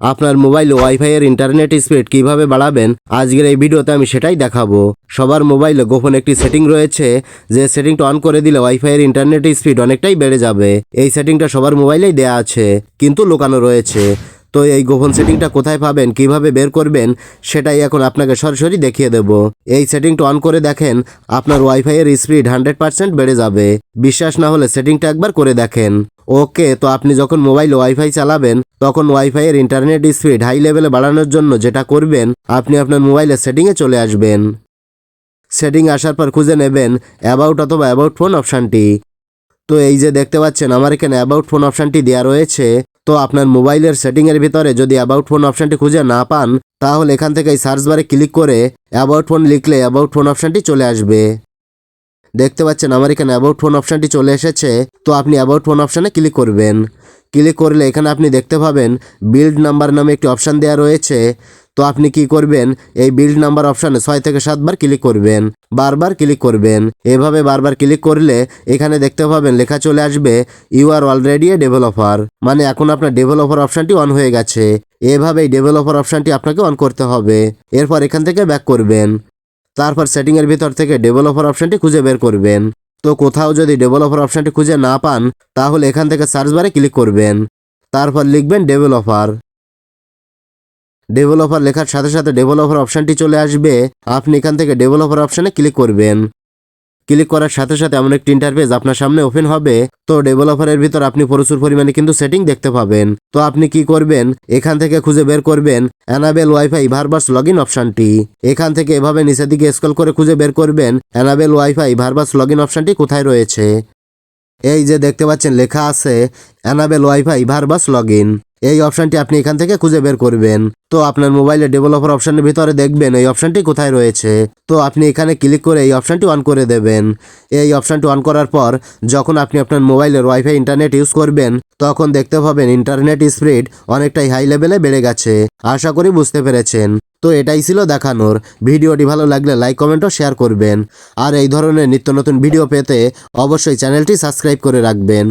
আপনার mobile WiFi এর internet speed কীভাবে বাড়াবেন, আজকের এই ভিডিওতে আমি সেটাই দেখাবো। সবার মোবাইলে গোপন একটি সেটিং রয়েছে, যে সেটিংটা অন করে দিলে ওয়াইফাই এর ইন্টারনেট স্পিড অনেকটাই বেড়ে যাবে। এই সেটিংটা সবার মোবাইলেই দেয়া আছে, কিন্তু লুকানো রয়েছে। তো এই গোপন সেটিংটা কোথায় পাবেন, কীভাবে বের করবেন, সেটাই এখন আপনাকে সরাসরি দেখিয়ে দেব। এই সেটিংটা অন করে দেখেন, আপনার ওয়াইফাই এর স্পিড হান্ড্রেড পার্সেন্ট বেড়ে যাবে। বিশ্বাস না হলে সেটিংটা একবার করে দেখেন। ওকে, তো আপনি যখন মোবাইল ওয়াইফাই চালাবেন, তখন ওয়াইফাই এর ইন্টারনেট স্পিড হাই লেভেলে বাড়ানোর জন্য যেটা করবেন, আপনি আপনার মোবাইলের সেটিংয়ে চলে আসবেন। সেটিং আসার পর খুঁজে নেবেন অ্যাবাউট অথবা অ্যাবাউট ফোন অপশানটি তো এই যে দেখতে পাচ্ছেন, আমার এখানে অ্যাবাউট ফোন অপশানটি দেওয়া রয়েছে। তো আপনার মোবাইলের সেটিংয়ের ভিতরে যদি অ্যাবাউট ফোন অপশানটি খুঁজে না পান, তাহলে এখান থেকে এই সার্চ বারে ক্লিক করে অ্যাবাউট ফোন লিখলে অ্যাবাউট ফোন অপশানটি চলে আসবে। দেখতে পাচ্ছেন আমার এখানে অ্যাবাউট ফোন অপশানটি চলে এসেছে, তো আপনি অ্যাবাউট ফোন অপশানে ক্লিক করবেন। ক্লিক করলে এখানে আপনি দেখতে পাবেন বিল্ড নাম্বার নামে একটি অপশান দেওয়া রয়েছে তো আপনি কি করবেন? এই বিল্ড নাম্বার অপশানে ছয় থেকে সাতবার ক্লিক করবেন, বারবার ক্লিক করবেন। এভাবে বারবার ক্লিক করলে এখানে দেখতে পাবেন লেখা চলে আসবে you are already a developer মানে এখন আপনার ডেভেলপার অপশানটি অন হয়ে গেছে। এভাবেই ডেভেলপার অপশানটি আপনাকে অন করতে হবে। এরপর এখান থেকে ব্যাক করবেন। তারপর সেটিংয়ের ভিতর থেকে ডেভেলপার অপশানটি খুঁজে বের করবেন। তো কোথাও যদি ডেভেলপার অপশানটি খুঁজে না পান, তাহলে এখান থেকে সার্চ বারে ক্লিক করবেন। তারপর লিখবেন ডেভেলপার ডেভেলপার লেখার সাথে সাথে ডেভেলপার অপশানটি চলে আসবে। আপনি এখান থেকে ডেভেলপার অপশানে ক্লিক করবেন। ক্লিক করার সাথে সাথে এমন একটি ইন্টারফেস আপনার সামনে ওপেন হবে। তো ডেভেলপারের ভিতর আপনি প্রচুর পরিমাণে কিন্তু সেটিং দেখতে পাবেন। তো আপনি কি করবেন? এখান থেকে খুঁজে বের করবেন enable WiFi verbose log in অপশানটি এখান থেকে এভাবে নিচের দিকে স্ক্রল করে খুঁজে বের করবেন enable WiFi verbose log in অপশানটি কোথায় রয়েছে। এই যে দেখতে পাচ্ছেন লেখা আছে enable WiFi verbose log in এই অপশানটি আপনি এখান থেকে খুঁজে বের করবেন। তো আপনার মোবাইলে ডেভেলপার অপশানের ভিতরে দেখবেন এই অপশানটি কোথায় রয়েছে। তো আপনি এখানে ক্লিক করে এই অপশানটি অন করে দেবেন। এই অপশানটি অন করার পর যখন আপনি আপনার মোবাইলের ওয়াইফাই ইন্টারনেট ইউজ করবেন, তখন দেখতে পাবেন ইন্টারনেট স্পিড অনেকটাই হাই লেভেলে বেড়ে গেছে। আশা করি বুঝতে পেরেছেন। তো এটাই ছিল দেখানোর। ভিডিওটি ভালো লাগলে লাইক, কমেন্ট ও শেয়ার করবেন। আর এই ধরনের নিত্য নতুন ভিডিও পেতে অবশ্যই চ্যানেলটি সাবস্ক্রাইব করে রাখবেন।